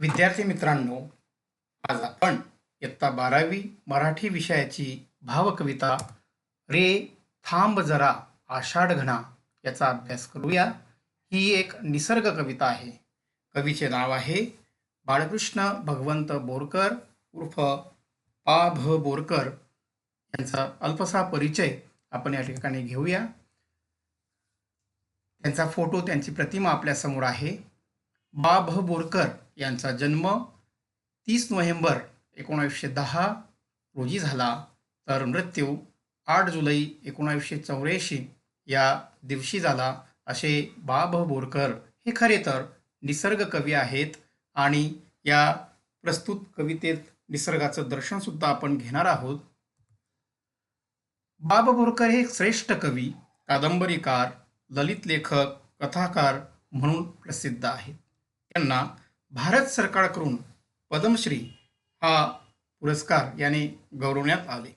विद्यार्थी मित्रांनो आज आपण इयत्ता बारावी मराठी विषयाची भावकविता रे थांब जरा आषाढ घणा याचा अभ्यास करूया. ही एक निसर्ग कविता आहे. कवीचे नाव आहे बाळकृष्ण भगवंत बोरकर उर्फ पा भ बोरकर. यांचा अल्पसा परिचय आपण या ठिकाणी घेऊया. त्यांचा फोटो त्यांची प्रतिमा आपल्यासमोर आहे. बा भ बोरकर यांचा जन्म तीस नोव्हेंबर एकोणावीसशे दहा रोजी झाला. तर मृत्यू आठ जुलै एकोणावीसशे चौऱ्याऐंशी या दिवशी झाला. असे बाब बोरकर हे खरे तर निसर्ग कवी आहेत आणि या प्रस्तुत कवितेत निसर्गाचं दर्शनसुद्धा आपण घेणार आहोत. बाब बोरकर हे श्रेष्ठ कवी कादंबरीकार ललित लेखक कथाकार म्हणून प्रसिद्ध आहेत. त्यांना भारत सरकारकडून पद्मश्री हा पुरस्कार याने गौरवण्यात आले.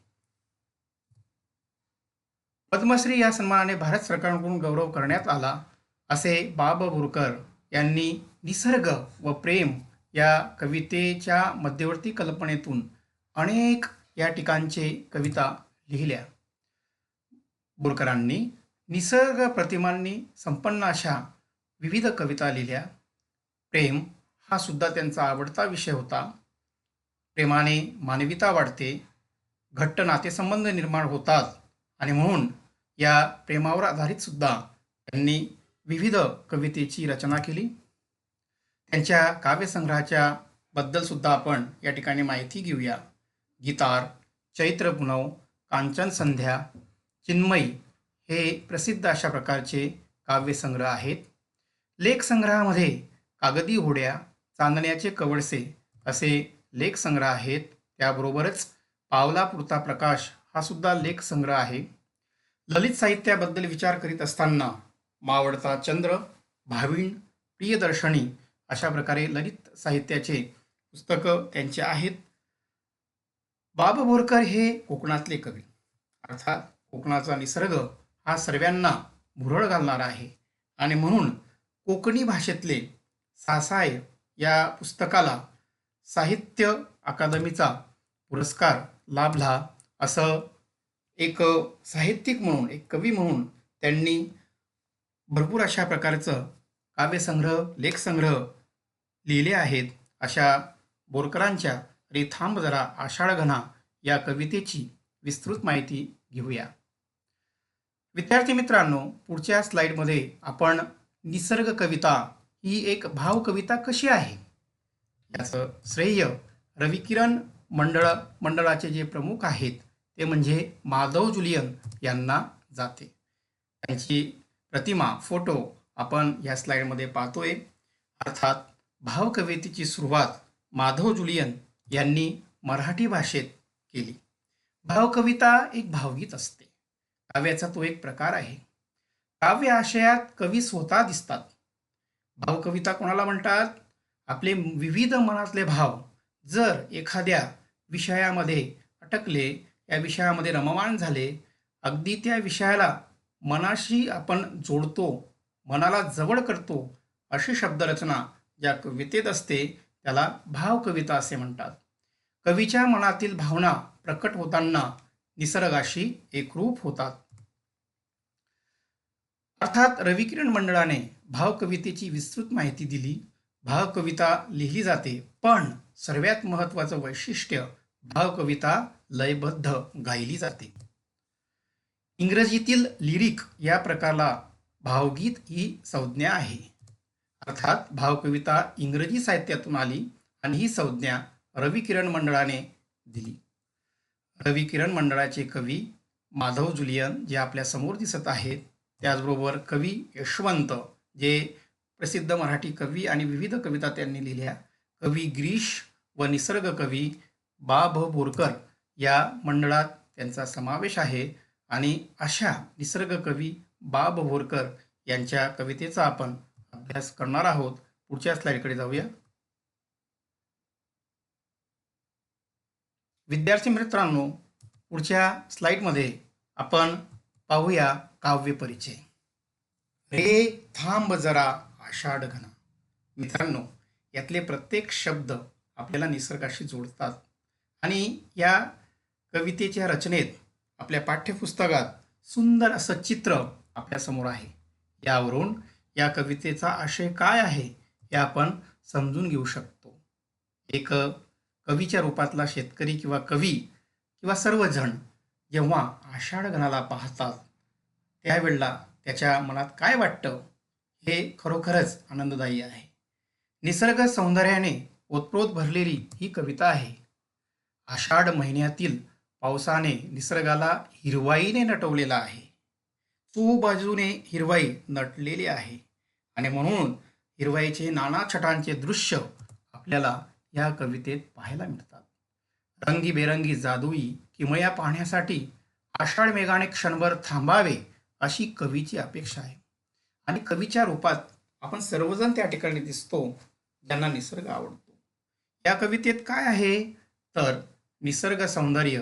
पद्मश्री या सन्मानाने भारत सरकारकडून गौरव करण्यात आला असे बाब बोरकर यांनी निसर्ग व प्रेम या कवितेच्या मध्यवर्ती कल्पनेतून अनेक या ठिकाणचे कविता लिहिल्या. बोरकरांनी निसर्ग प्रतिमांनी संपन्न अशा विविध कविता लिहिल्या. प्रेम हा सुद्धा त्यांचा आवडता विषय होता. प्रेमाने मानवीता वाढते घट्ट नातेसंबंध निर्माण होतात आणि म्हणून या प्रेमावर आधारित सुद्धा त्यांनी विविध कवितेची रचना केली. त्यांच्या काव्यसंग्रहाच्या बद्दल सुद्धा आपण या ठिकाणी माहिती घेऊया. गीतार चैत्र पुनव कांचन संध्या चिन्मयी हे प्रसिद्ध अशा प्रकारचे काव्यसंग्रह आहेत. लेखसंग्रहामध्ये कागदी होड्या चांदण्याचे कवडसे असे लेखसंग्रह आहेत. त्याबरोबरच पावलापुरता प्रकाश हा सुद्धा लेखसंग्रह आहे. ललित साहित्याबद्दल विचार करीत असताना मावळता चंद्र भाविण प्रियदर्शनी अशा प्रकारे ललित साहित्याचे पुस्तकं त्यांचे आहेत. बाब बोरकर हे कोकणातले कवी. अर्थात कोकणाचा निसर्ग हा सर्वांना भुरळ घालणारा आहे. आणि म्हणून कोकणी भाषेतले सासाय या पुस्तकाला साहित्य अकादमीचा पुरस्कार लाभला असं एक साहित्यिक म्हणून एक कवी म्हणून त्यांनी भरपूर अशा प्रकारचं काव्यसंग्रह लेखसंग्रह लिहिले आहेत. अशा बोरकरांच्या रे थांब जरा आषाढघना या कवितेची विस्तृत माहिती घेऊया. विद्यार्थी मित्रांनो पुढच्या स्लाइडमध्ये आपण निसर्ग कविता ही एक भावकविता कशी आहे? याचं श्रेय रविकिरण मंडळ मंडळाचे जे प्रमुख आहेत ते म्हणजे माधव जुलियन यांना जाते. त्यांची प्रतिमा फोटो आपण या स्लाइडमध्ये पाहतोय. अर्थात भावकवितेची सुरुवात माधव जुलियन यांनी मराठी भाषेत केली. भावकविता एक भावगीत असते. काव्याचा तो एक प्रकार आहे. काव्य आशयात कवी स्वतः दिसतात. भावकविता कोणाला म्हणतात? आपले विविध मनातले भाव जर एखाद्या विषयामध्ये अटकले या विषयामध्ये रममाण झाले अगदी त्या विषयाला मनाशी आपण जोडतो मनाला जवळ करतो अशी शब्दरचना ज्या कवितेत असते त्याला भावकविता असे म्हणतात. कवीच्या मनातील भावना प्रकट होताना निसर्गाशी एकरूप होतात. अर्थात रविकिरण मंडळाने भावकवितेची विस्तृत माहिती दिली. भावकविता लिहिली जाते पण सर्वात महत्त्वाचं वैशिष्ट्य भावकविता लयबद्ध गायली जाते. इंग्रजीतील लिरिक या प्रकारला भावगीत ही संज्ञा आहे. अर्थात भावकविता इंग्रजी साहित्यातून आली आणि ही संज्ञा रवी किरण मंडळाने दिली. रवी किरण मंडळाचे कवी माधव जुलियन जे आपल्यासमोर दिसत आहेत त्याचबरोबर कवी यशवंत जे प्रसिद्ध मराठी कवी आणि विविध कविता त्यांनी लिहिल्या. कवी ग्रीश व निसर्ग कवी बा भ बोरकर या मंडळात त्यांचा समावेश आहे आणि अशा निसर्ग कवी बा भ बोरकर यांच्या कवितेचा आपण अभ्यास करणार आहोत. पुढच्या स्लाईडकडे जाऊया. विद्यार्थी मित्रांनो पुढच्या स्लाईडमध्ये आपण पाहूया काव्य परिचय. रे थांब जरा आषाढ घन. मित्रांनो यातले प्रत्येक शब्द आपल्याला निसर्गाशी जोडतात. आणि या कवितेच्या रचनेत आपल्या पाठ्यपुस्तकात सुंदर असं चित्र आपल्यासमोर आहे. यावरून या कवितेचा आशय काय आहे हे आपण समजून घेऊ शकतो. एक कवीच्या रूपातला शेतकरी किंवा कवी किंवा सर्वजण जेव्हा आषाढ गणाला पाहतात त्यावेळेला त्याच्या मनात काय वाटतं हे खरोखरच आनंददायी आहे. निसर्ग सौंदर्याने ओतप्रोत भरलेली ही कविता आहे. आषाढ महिन्यातील पावसाने निसर्गाला हिरवाईने नटवलेला आहे. बाजूने हिरवाई नटलेली आहे आणि म्हणून हिरवाईचे नाना छटांचे दृश्य आपल्याला या कवितेत पाहायला मिळतात. रंगीबेरंगी जादुई किमया पाहण्यासाठी आषाढ मेघाने क्षणभर थांबावे अशी कवीची अपेक्षा आहे. आणि कवीच्या रूपात आपण सर्वजण त्या ठिकाणी दिसतो ज्यांना निसर्ग आवडतो. या कवितेत काय आहे? तर निसर्ग सौंदर्य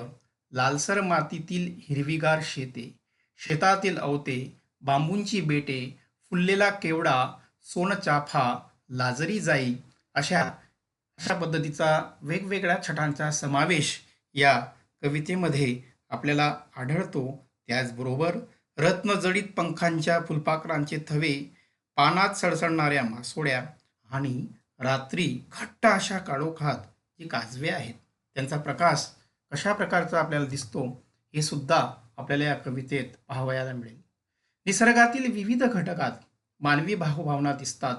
लालसर मातीतील हिरवीगार शेते शेतातील अवते बांबूंची बेटे फुललेला केवडा सोनचाफा लाजरी जाई अशा अशा पद्धतीचा वेगवेगळ्या छटांचा समावेश या कवितेमध्ये आपल्याला आढळतो. त्याचबरोबर रत्नजडित पंखांच्या फुलपाखरांचे थवे पानात सळसळणाऱ्या मासोड्या आणि रात्री घट्ट अशा काळोखात जे काजवे आहेत त्यांचा प्रकाश कशा प्रकारचा आपल्याला दिसतो हे सुद्धा आपल्याला या कवितेत पाहावयाला मिळेल. निसर्गातील विविध घटकात मानवी भावभावना दिसतात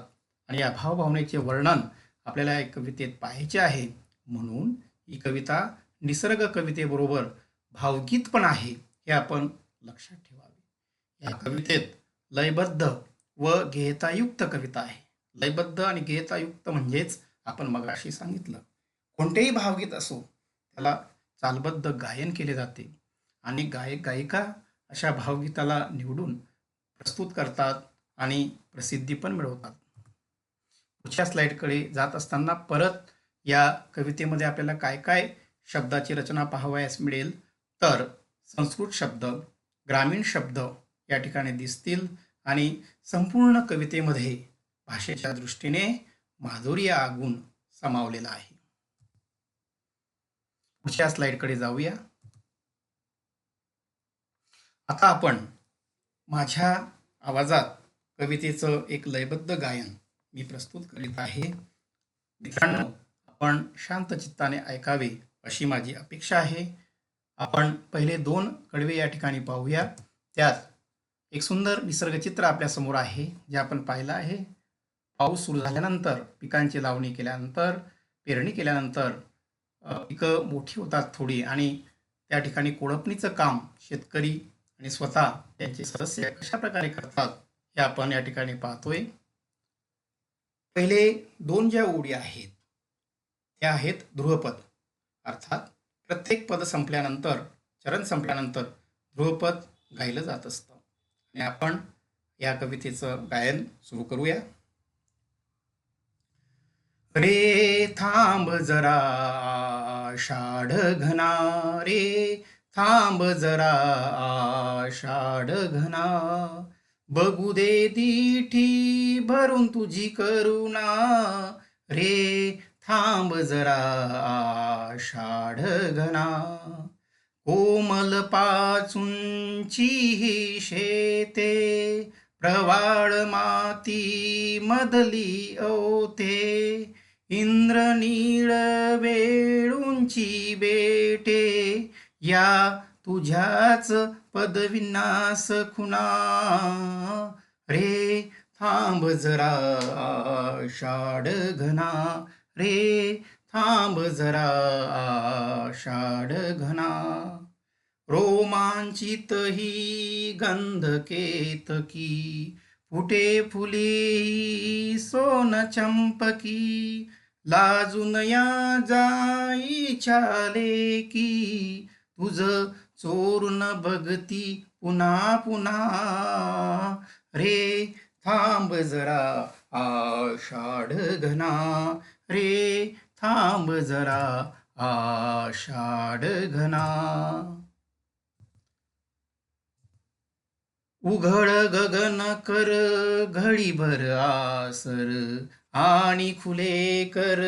आणि या भावभावनेचे वर्णन आपल्याला या कवितेत पाहायचे आहे. म्हणून ही कविता निसर्ग कवितेबरोबर भावगीत पण आहे हे आपण लक्षात ठेवा. या कवितेत लयबद्ध व गेयतायुक्त कविता आहे. लयबद्ध आणि गेयतायुक्त म्हणजेच आपण मगाशी सांगितलं. कोणतेही भावगीत असो त्याला चालबद्ध गायन केले जाते आणि गायक गायिका अशा भावगीताला निवडून प्रस्तुत करतात आणि प्रसिद्धी पण मिळवतात. पुढच्या स्लाईडकडे जात असताना परत या कवितेमध्ये आपल्याला काय काय शब्दाची रचना पाहावयास मिळेल? तर संस्कृत शब्द ग्रामीण शब्द या ठिकाणी दिसतील. आणि संपूर्ण कवितेमध्ये भाषेच्या दृष्टीने माधुर्य आगुण समावलेला आहे. पुढच्या स्लाइडकडे जाऊया. आता आपण माझ्या आवाजात कवितेचं एक लयबद्ध गायन मी प्रस्तुत करीत आहे. मित्रांनो आपण शांत चित्ताने ऐकावे अशी माझी अपेक्षा आहे. आपण पहिले दोन कडवे या ठिकाणी पाहूया. त्यात एक सुंदर निसर्गचित्र आपल्यासमोर आहे जे आपण पाहिलं आहे. पाऊस सुरू झाल्यानंतर पिकांची लावणी केल्यानंतर पेरणी केल्यानंतर पिकं मोठी होतात थोडी आणि त्या ठिकाणी कोळपणीचं काम शेतकरी आणि स्वतः त्यांचे सदस्य कशा प्रकारे करतात हे आपण या ठिकाणी पाहतोय. पहिले दोन ज्या ओळी आहेत त्या आहेत ध्रुवपद. अर्थात प्रत्येक पद संपल्यानंतर चरण संपल्यानंतर ध्रुवपद गायलं जात असतं. आपण या कवितेचं गायन सुरू करूया. रे थांब जरा आषाढ घना रे. थांब जरा आषाढ घना. बघू दे दिठी भरून तुझी करुणा. रे थांब जरा आषाढ घना. कोमल पाचुंची ही शेते प्रवाळ माती मधली ओते. इंद्रनीळ वेळूंची बेटे या तुझ्याच पदविनास खुना रे थांब जरा आषाढ घना. रे थांब जरा आषाढ घना. रोमांचित ही गंध केतकी फुटे फुले सोन चंपकी. लाजून या जाईच्या लेकी तुझ चोरून बघती पुन्हा पुन्हा. रे थांब जरा आषाढ घना. रे थांब जरा आषाढ घना. उघड गगन कर घडीभर आसर आणि खुले कर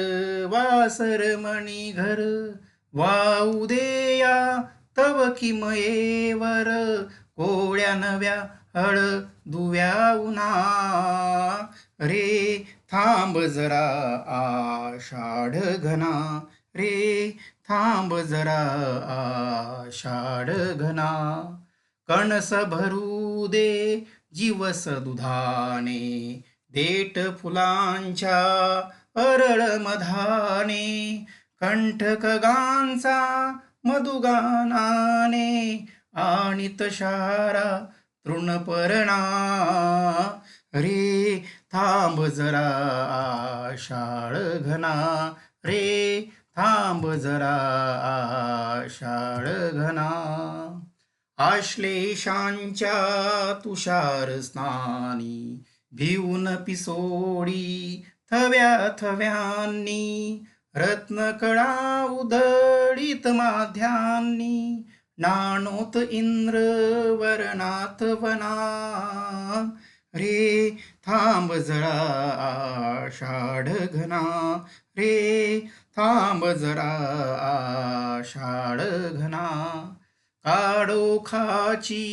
वासर मणी घर. वाऊ देया तव किमयेवर कोळ्या नव्या हळ दुव्या उन्हा. रे थांब जरा आषाढ घना रे थांब जरा आषाढ घना. कणस भरू दे जीवस दुधाने देट फुलांच्या अरळ मधाने कंठक गांचा मधुगानाने आणि तशारा तृणपर्णा. रे थांब जरा शाळ घना रे. थांब जरा शाळ घना. आश्लेषांच्या तुषार स्नानी भिवून पिसोडी थव्या थव्यांनी. रत्नकळा उदळीत माध्यांनी नाणोत इंद्र वर्णात वना. रे थांब जरा आषाढ घना. रे थांब जरा आषाढ घना. काडोखाची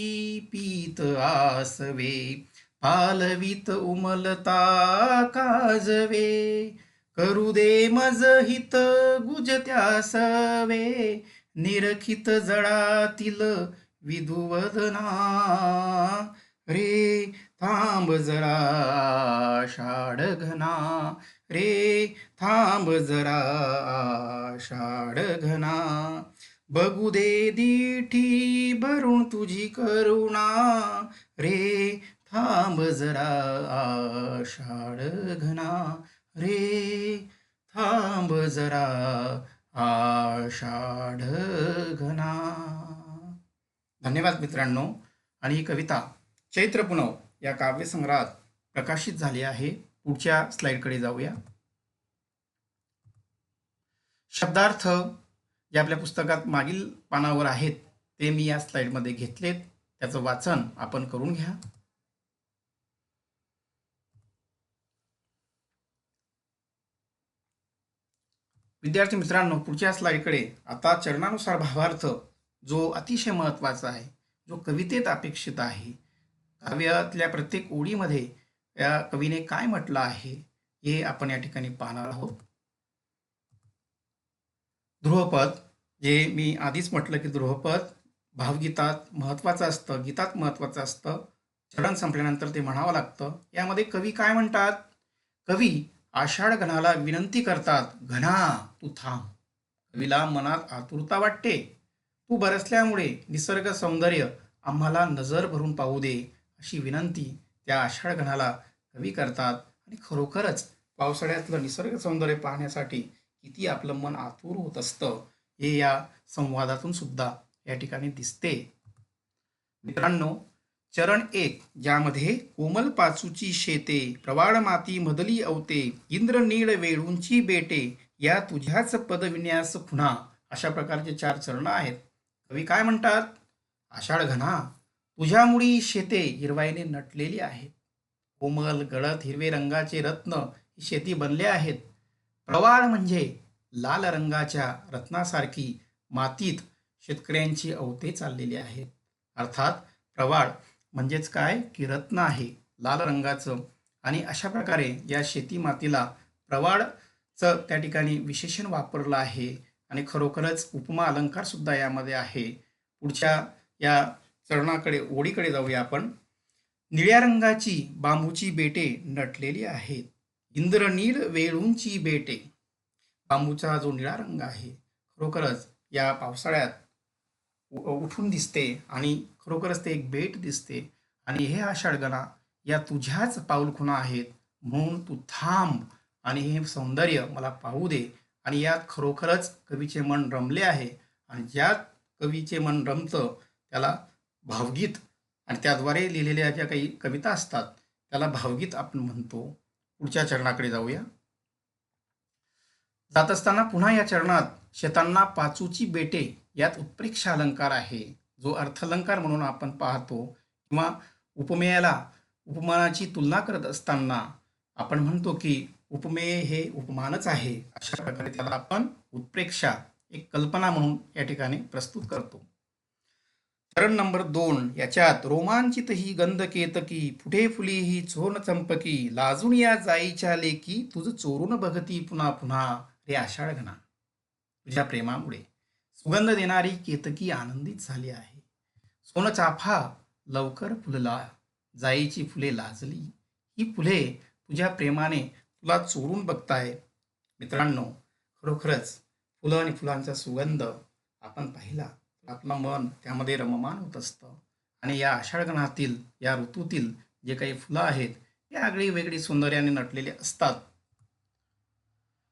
पीत आसवे पालवीत उमलता काजवे. करू दे मज हित गुजत्या सवे निरखित जळातील विधुवदना रे थांब जरा आषाढ घना. रे थांब जरा आषाढ घना. बघू दे दिठी भरून तुझी करुणा. रे थांब जरा आषाढ घना. रे थांब जरा आषाढ घना. धन्यवाद मित्रांनो. आणि ही कविता चैत्र पुनव. या काव्यसंग्रहात प्रकाशित झाले आहे. पुढच्या स्लाइडकडे जाऊया. शब्दार्थ जे आपल्या पुस्तकात मागील पानावर आहेत ते मी या स्लाइडमध्ये घेतलेत. त्याचं वाचन आपण करून घ्या. विद्यार्थी मित्रांनो पुढच्या स्लाइडकडे आता चरणानुसार भावार्थ जो अतिशय महत्त्वाचा आहे जो कवितेत अपेक्षित आहे काव्यातल्या प्रत्येक ओळीमध्ये या कवीने काय म्हटलं आहे हे आपण या ठिकाणी पाहणार आहोत. ध्रुवपद जे मी आधीच म्हटलं की ध्रुवपद भावगीतात महत्त्वाचं असतं गीतात महत्त्वाचं असतं चरण संपल्यानंतर ते म्हणावं लागतं. यामध्ये कवी काय म्हणतात? कवी आषाढ घनाला विनंती करतात घना तू थांब. कवीला मनात आतुरता वाटते. तू बरसल्यामुळे निसर्ग सौंदर्य आम्हाला नजर भरून पाहू दे. अशी विनंती त्या आषाढ गणाला कवी करतात. आणि खरोखरच पावसाळ्यातलं निसर्ग सौंदर्य पाहण्यासाठी किती आपलं मन आतुर होत असतं हे या संवादातून सुद्धा या ठिकाणी दिसते. मित्रांनो चरण एक ज्यामध्ये कोमल पाचूची शेते प्रवाळ माती मदली अवते इंद्र नीळ वेळूंची बेटे या तुझ्याच पदविन्यास खुणा अशा प्रकारचे चार चरण आहेत. कवी काय म्हणतात? आषाढ घणा तुझ्यामुळी शेते हिरवाईने नटलेली आहेत. कोमल गळत हिरवे रंगाचे रत्न ही शेती बनले आहेत. प्रवाळ म्हणजे लाल रंगाच्या रत्नासारखी मातीत शेतकऱ्यांची अवते चाललेली आहेत. अर्थात प्रवाळ म्हणजेच काय? की रत्न आहे लाल रंगाचं. आणि अशा प्रकारे या शेती मातीला प्रवाळचं त्या ठिकाणी विशेषण वापरलं आहे. आणि खरोखरच उपमा अलंकार सुद्धा यामध्ये आहे. पुढच्या या चरणाकडे ओडीकडे जाऊया आपण. निळ्या रंगाची बांबूची बेटे नटलेली आहेत. इंद्रनील वेळूंची बेटे. बांबूचा जो निळा रंग आहे खरोखरच या पावसाळ्यात उ- उठून दिसते आणि खरोखरच ते एक बेट दिसते. आणि हे आषाढगणा या तुझ्याच पाऊलखुणा आहेत. म्हणून तू थांब आणि हे सौंदर्य मला पाहू दे. आणि यात खरोखरच कवीचे मन रमले आहे. आणि ज्यात कवीचे मन रमतं त्याला भावगीत. आणि त्याद्वारे लिहिलेल्या ज्या काही कविता असतात त्याला भावगीत आपण म्हणतो. पुढच्या चरणाकडे जाऊया. जात असताना पुन्हा या चरणात शेतांना पाचूची बेटे यात उत्प्रेक्षा अलंकार आहे. जो अर्थलंकार म्हणून आपण पाहतो किंवा उपमेयाला उपमानाची तुलना करत असताना आपण म्हणतो की उपमेय हे उपमानच आहे. अशा प्रकारे त्याला आपण उत्प्रेक्षा एक कल्पना म्हणून या ठिकाणी प्रस्तुत करतो. चरण नंबर दोन याच्यात रोमांचित ही गंध केतकी फुटे फुली ही चोन चंपकी लाजून या जाईच्या लेकी तुझ चोरून बघती पुन्हा पुन्हा. रे आषाढ घणा तुझ्या प्रेमामुळे सुगंध देणारी केतकी आनंदित झाली आहे. सोन चाफा लवकर फुलला. जाईची फुले लाजली. ही फुले तुझ्या प्रेमाने तुला चोरून बघताय. मित्रांनो खरोखरच फुलं आणि फुलांचा सुगंध आपण पाहिला. आत्मा आपलं मन त्यामध्ये रममान होत असतं. आणि या आषाढगणातील या ऋतूतील जे काही फुलं आहेत हे आगळी वेगळी सौंदर्याने नटलेले असतात.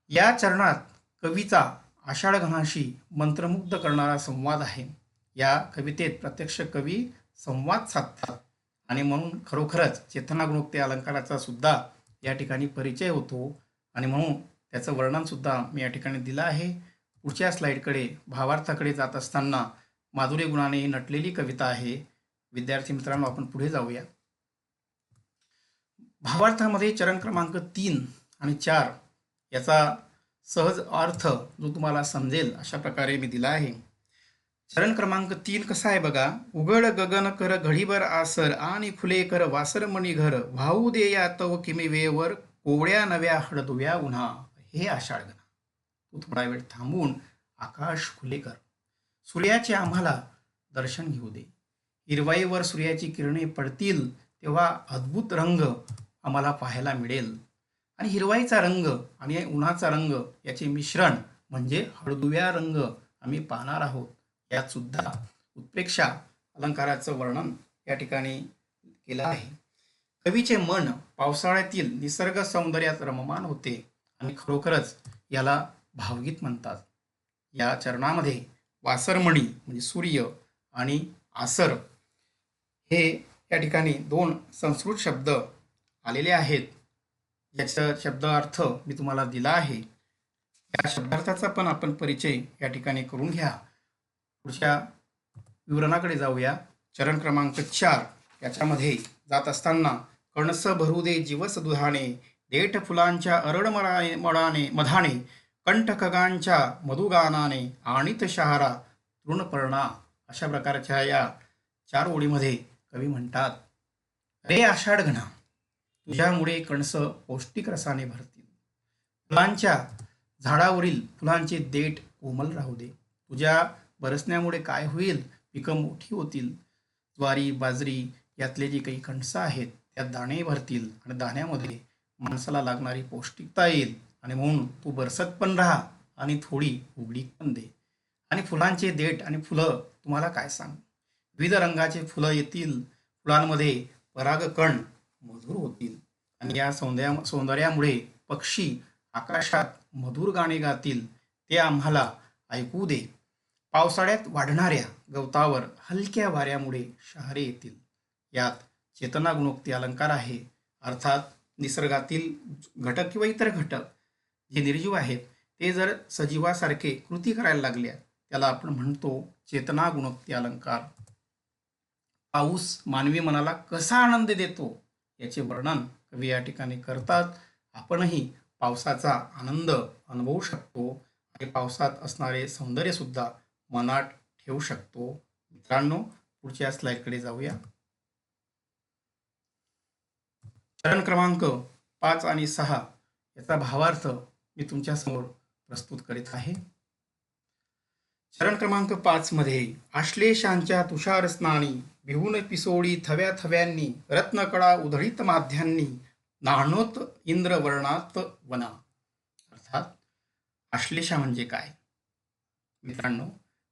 या चरणात कवीचा आषाढगणाशी मंत्रमुग्ध करणारा संवाद आहे. या कवितेत प्रत्यक्ष कवी संवाद साधतात. आणि म्हणून खरोखरच चेतना अलंकाराचा सुद्धा या ठिकाणी परिचय होतो. आणि म्हणून त्याचं वर्णन सुद्धा मी या ठिकाणी दिलं आहे. पुढच्या स्लाईडकडे भावार्थाकडे जात असताना माधुरी गुणाने नटलेली कविता आहे. विद्यार्थी मित्रांनो आपण पुढे जाऊया. भावार्थामध्ये चरण क्रमांक तीन आणि चार याचा सहज अर्थ जो तुम्हाला समजेल अशा प्रकारे मी दिला आहे. चरण क्रमांक तीन कसा आहे बघा? उघड गगन कर घडीभर आसर आणि खुले कर वासर मणी घर. वाहू दे या तव किमी वेवर कोवळ्या नव्या हळदुव्या उन्हा. हे आषाढगण तू थोडा वेळ थांबून आकाश खुले कर. सूर्याचे आम्हाला दर्शन घेऊ दे. हिरवाईवर सूर्याची किरणे पडतील तेव्हा अद्भुत रंग आम्हाला पाहायला मिळेल. आणि हिरवाईचा रंग आणि उन्हाचा रंग याचे मिश्रण म्हणजे हळदुव्या रंग आम्ही पाहणार आहोत. यात सुद्धा उत्प्रेक्षा अलंकाराचं वर्णन या ठिकाणी केलं आहे. कवीचे मन पावसाळ्यातील निसर्ग सौंदर्यात रममान होते आणि खरोखरच याला भावगीत म्हणतात. या चरणामध्ये वासरमणी म्हणजे सूर्य आणि आसर हे या ठिकाणी दोन संस्कृत शब्द आलेले आहेत. याचा शब्द अर्थ मी तुम्हाला दिला आहे. या शब्दार्थाचा पण आपण परिचय या ठिकाणी करून घ्या. पुढच्या विवरणाकडे जाऊया. चरण क्रमांक चार. याच्यामध्ये जात असताना कणस भरू दे जीवस दुधाने देठ फुलांच्या अरड मळाने मडाने मधाने कंठखगांच्या मधुगानाने आणित शहारा तृणपर्णा अशा प्रकारच्या या चार ओळीमध्ये कवी म्हणतात रे आषाढ घणा तुझ्यामुळे कणस पौष्टिक रसाने भरतील. फुलांच्या झाडावरील फुलांचे देठ कोमल राहू दे. तुझ्या बरसण्यामुळे काय होईल? पिकं मोठी होतील. ज्वारी बाजरी यातले जे काही कणसं आहेत त्यात दाणे भरतील आणि दाण्यामध्ये माणसाला लागणारी पौष्टिकता येईल. आणि म्हणून तू बरसत पण राहा आणि थोडी उघडी पण दे. आणि फुलांचे देठ आणि फुलं तुम्हाला काय सांग? विविध रंगाचे फुलं येतील. फुलांमध्ये परागकण मधुर होतील. आणि या सौंदर्या सौंदर्यामुळे पक्षी आकाशात मधुर गाणे गातील. ते आम्हाला ऐकू दे. पावसाळ्यात वाढणाऱ्या गवतावर हलक्या वाऱ्यामुळे शहरे येतील. यात चेतना गुणोक्ती अलंकार आहे. अर्थात निसर्गातील घटक किंवा इतर घटक जे निर्जीव आहेत ते जर सजीवासारखे कृती करायला लागल्या त्याला आपण म्हणतो चेतना गुणोक्ती अलंकार. पाऊस मानवी मनाला कसा आनंद देतो याचे वर्णन कवी या ठिकाणी करतात. आपणही पावसाचा आनंद अनुभवू शकतो आणि पावसात असणारे सौंदर्य सुद्धा मनात ठेवू शकतो. मित्रांनो पुढच्या स्लाईडकडे जाऊया. चरण क्रमांक पाच आणि सहा याचा भावार्थ मी तुमच्यासमोर प्रस्तुत करीत आहे. चरण क्रमांक पाच मध्ये आश्लेषांच्या तुषार स्नानी भिवून पिसोडी थव्या थव्यांनी रत्नकडा उधळीत माध्यांनी नाणोत इंद्रवर्णात वना. अर्थात आश्लेषा म्हणजे काय? मित्रांनो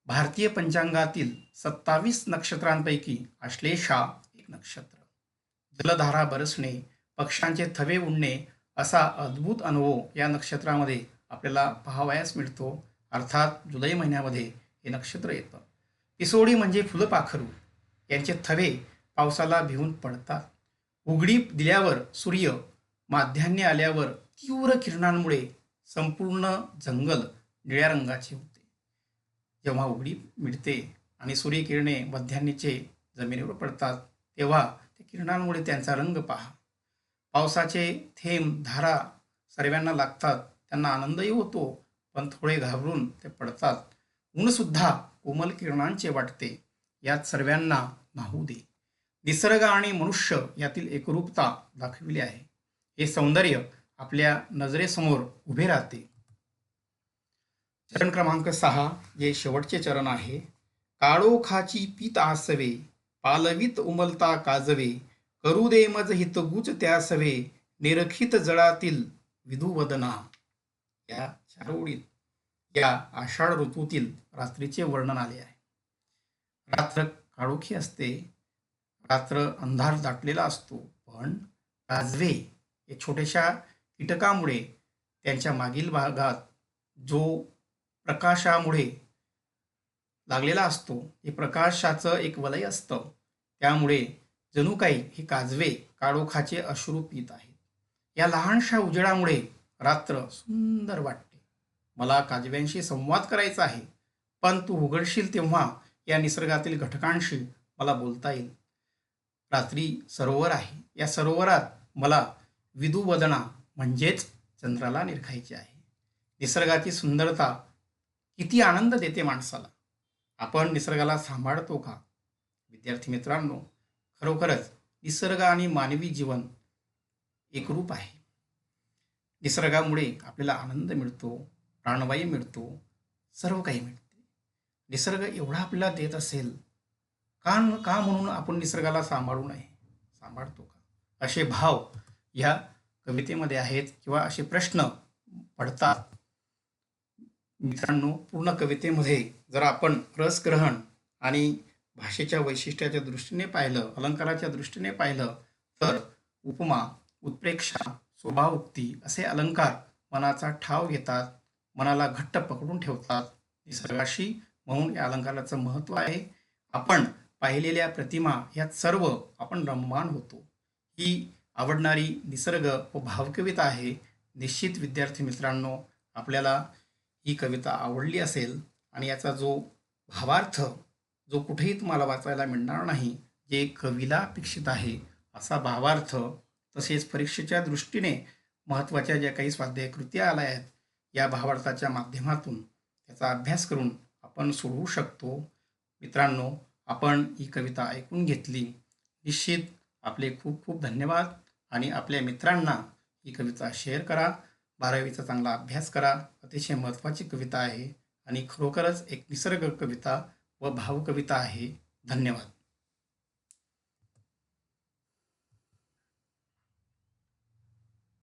भारतीय पंचांगातील सत्तावीस नक्षत्रांपैकी आश्लेषा एक नक्षत्र. जलधारा बरसणे पक्ष्यांचे थवे उडणे असा अद्भुत अनुभव या नक्षत्रामध्ये आपल्याला पाहावयास मिळतो. अर्थात जुलै महिन्यामध्ये हे नक्षत्र येतं. पिसोडी म्हणजे फुलपाखरू. यांचे थवे पावसाला भिवून पडतात. उघडी दिल्यावर सूर्य माध्यान्य आल्यावर तीव्र किरणांमुळे संपूर्ण जंगल निळ्या रंगाचे होते. जेव्हा उघडी मिळते आणि सूर्यकिरणे मध्यान्हीचे जमिनीवर पडतात तेव्हा त्या किरणांमुळे त्यांचा रंग पहा. पावसाचे थेंब धारा सर्वांना लागतात. त्यांना आनंदही होतो पण थोडे घाबरून ते पडतात. ऊनसुद्धा कोमल किरणांचे वाटते. यात सर्वांना नाहू दे. निसर्ग आणि मनुष्य यातील एकरूपता दाखविली आहे. हे सौंदर्य आपल्या नजरेसमोर उभे राहते. चरण क्रमांक सहा जे शेवटचे चरण आहे. काळोखाची पीत आसवे पालवीत उमलता काजवे करू दे मज हितगुच त्यासवे निरखित जळातील विधुवदना. या चारोळीत या आषाढ ऋतूतील रात्रीचे वर्णन आले आहे. रात्र काळोखी असते रात्र अंधार दाटलेला असतो पण राजवे या छोट्याशा कीटकामुळे त्यांच्या मागील भागात जो प्रकाशामुळे लागलेला असतो हे प्रकाशाचं एक वलय असतं. त्यामुळे जणू काही हे काजवे काळोखाचे अश्रू पित आहेत. या लहानशा उजेडामुळे रात्र सुंदर वाटते. मला काजव्यांशी संवाद करायचा आहे पण तू उघडशील तेव्हा या निसर्गातील घटकांशी मला बोलता येईल. रात्री सरोवर आहे. या सरोवरात मला विदुवदना म्हणजेच चंद्राला निरखायचे आहे. निसर्गाची सुंदरता किती आनंद देते माणसाला. आपण निसर्गाला सांभाळतो का? विद्यार्थी मित्रांनो खरोखरच निसर्ग आणि मानवी जीवन एकरूप आहे. निसर्गामुळे आपल्याला आनंद मिळतो प्राणवायू मिळतो सर्व काही मिळते. निसर्ग एवढा आपल्याला देत असेल का न- का म्हणून आपण निसर्गाला सांभाळू नये? सांभाळतो का? असे भाव या कवितेमध्ये आहेत किंवा असे प्रश्न पडतात. मित्रांनो पूर्ण कवितेमध्ये जर आपण रसग्रहण आणि भाषेच्या वैशिष्ट्याच्या दृष्टीने पाहिलं अलंकाराच्या दृष्टीने पाहिलं तर उपमा उत्प्रेक्षा स्वभावोक्ती असे अलंकार मनाचा ठाव घेतात मनाला घट्ट पकडून ठेवतात. निसर्गाशी म्हणून या अलंकाराचं महत्त्व आहे. आपण पाहिलेल्या प्रतिमा यात सर्व आपण रममान होतो. ही आवडणारी निसर्ग व भावकविता आहे. निश्चित विद्यार्थी मित्रांनो आपल्याला ही कविता आवडली असेल आणि याचा जो भावार्थ जो कुठेही तुम्हाला वाचायला मिळणार नाही जे कवीला अपेक्षित आहे असा भावार्थ तसेच परीक्षेच्या दृष्टीने महत्त्वाच्या ज्या काही स्वाध्याय कृती आल्या आहेत या भावार्थाच्या माध्यमातून त्याचा अभ्यास करून आपण सोडवू शकतो. मित्रांनो आपण ही कविता ऐकून घेतली. निश्चित आपले खूप खूप धन्यवाद आणि आपल्या मित्रांना ही कविता शेअर करा. बारावीचा चांगला अभ्यास करा. अतिशय महत्त्वाची कविता आहे आणि खरोखरच एक निसर्ग कविता. व भावकविता आहे. धन्यवाद.